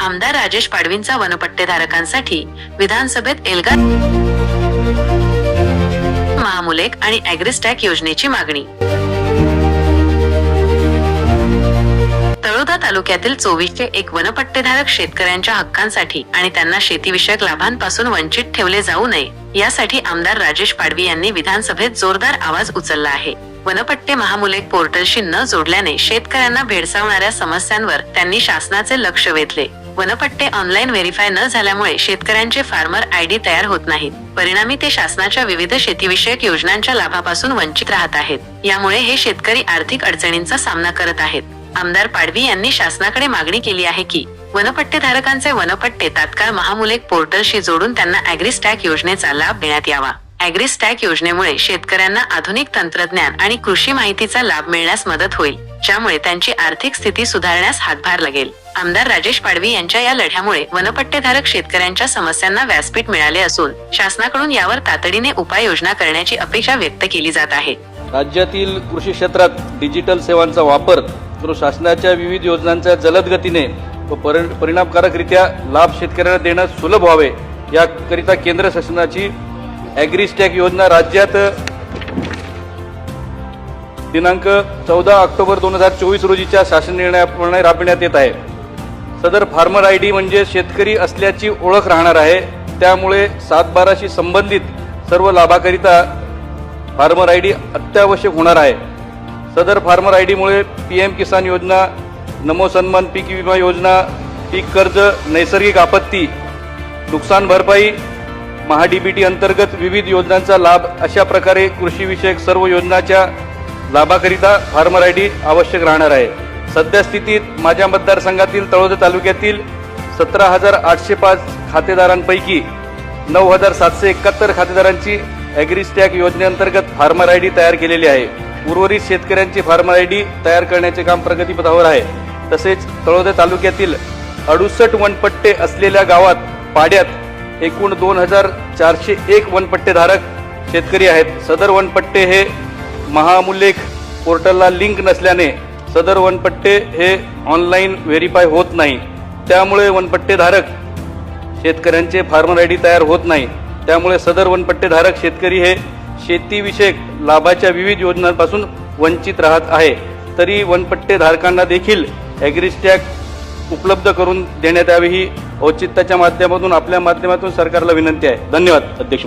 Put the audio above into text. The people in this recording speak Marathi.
आमदार राजेश पाडवींचा वनपट्टेधारकांसाठी विधानसभेत एल्गार महामुलेक आणि अॅग्रिस्टॅक योजनेची मागणी. तळोदा तालुक्यातील चोवीसचे एक वनपट्टेधारक शेतकऱ्यांच्या हक्कांसाठी आणि त्यांना शेतीविषयक लाभांपासून वंचित ठेवले जाऊ नये यासाठी आमदार राजेश पाडवी यांनी विधानसभेत जोरदार आवाज उचलला आहे. वनपट्टे महामुलेक पोर्टलशी न जोडल्याने शेतकऱ्यांना भेडसावणाऱ्या समस्यांवर त्यांनी शासनाचे लक्ष वेधले. वनपट्टे ऑनलाईन व्हेरीफाय न झाल्यामुळे शेतकऱ्यांचे फार्मर आयडी तयार होत नाहीत. परिणामी ते शासनाच्या विविध शेतीविषयक योजनांच्या लाभापासून वंचित राहत आहेत. यामुळे हे शेतकरी आर्थिक अडचणींचा सामना करत आहेत. आमदार पाडवी यांनी शासनाकडे मागणी केली आहे की वनपट्टे धारकांचे वनपट्टे तात्काळ महामुलेक पोर्टलशी जोडून त्यांना अॅग्रिस्टॅक योजनेचा लाभ देण्यात यावा. अॅग्रिस्टॅक योजनेमुळे शेतकऱ्यांना आधुनिक तंत्रज्ञान आणि कृषी माहितीचा लाभ मिळण्यास मदत होईल ज्यामुळे त्यांची आर्थिक स्थिती सुधारण्यास हातभार लागेल. आमदार राजेश पाडवी यांच्या या लढ्यामुळे वनपट्टेधारक शेतकऱ्यांच्या समस्यांना व्यासपीठ मिळाले असून शासनाकडून यावर तातडीने उपाययोजना करण्याची अपेक्षा व्यक्त केली जात आहे. राज्यातील कृषी क्षेत्रात डिजिटल सेवांचा वापर जो शासनाच्या विविध योजनांचा जलद गतीने व परिणामकारकरित्या लाभ शेतकऱ्यांना देणं सुलभ व्हावे याकरिता केंद्र शासनाची ॲग्रीस्टॅक योजना राज्यात दिनांक चौदा ऑक्टोबर दोन हजार चोवीस रोजीच्या शासन निर्णयाप्रमाणे राबविण्यात येत आहे. सदर फार्मर आय डी म्हणजे शेतकरी असल्याची ओळख राहणार आहे. त्यामुळे सातबाराशी संबंधित सर्व लाभाकरिता फार्मर आय डी अत्यावश्यक होणार आहे. सदर फार्मर आय डीमुळे पी एम किसान योजना नमो सन्मान पीक विमा योजना पीक कर्ज नैसर्गिक आपत्ती नुकसान भरपाई महाडीबीटी अंतर्गत विविध योजनांचा लाभ अशा प्रकारे कृषीविषयक सर्व योजनाच्या लाभाकरिता फार्मर आय डी आवश्यक राहणार आहे. सध्या स्थितीत माझ्या मतदारसंघातील तळोदा तालुक्यातील सतरा हजार आठशे पाच खातेदारांपैकी नऊ हजार सातशे एकाहत्तर खातेदारांची ॲग्रीस्टॅग योजनेअंतर्गत फार्मर आय डी तयार केलेली आहे. उर्वरित शेतकऱ्यांची फार्मर आय डी तयार करण्याचे काम प्रगतीपथावर आहे. तसेच तळोदा तालुक्यातील अडुसष्ट वनपट्टे असलेल्या गावात पाड्यात एकूण दोन हजार चारशे एक वनपट्टेधारक शेतकरी आहेत. सदर वनपट्टे हे महामुल्लेख पोर्टलला लिंक नसल्याने सदर वनपट्टे हे ऑनलाईन व्हेरीफाय होत नाही. त्यामुळे वनपट्टेधारक शेतकऱ्यांचे फार्मर आय डी तयार होत नाही. त्यामुळे सदर वनपट्टेधारक शेतकरी हे शेतीविषयक लाभाच्या विविध योजनांपासून वंचित राहत आहे. तरी वनपट्टेधारकांना देखील ॲग्रिस्टॅक उपलब्ध करून देण्यात यावी ही औचित्याच्या माध्यमातून आपल्या माध्यमातून सरकारला विनंती आहे. धन्यवाद अध्यक्ष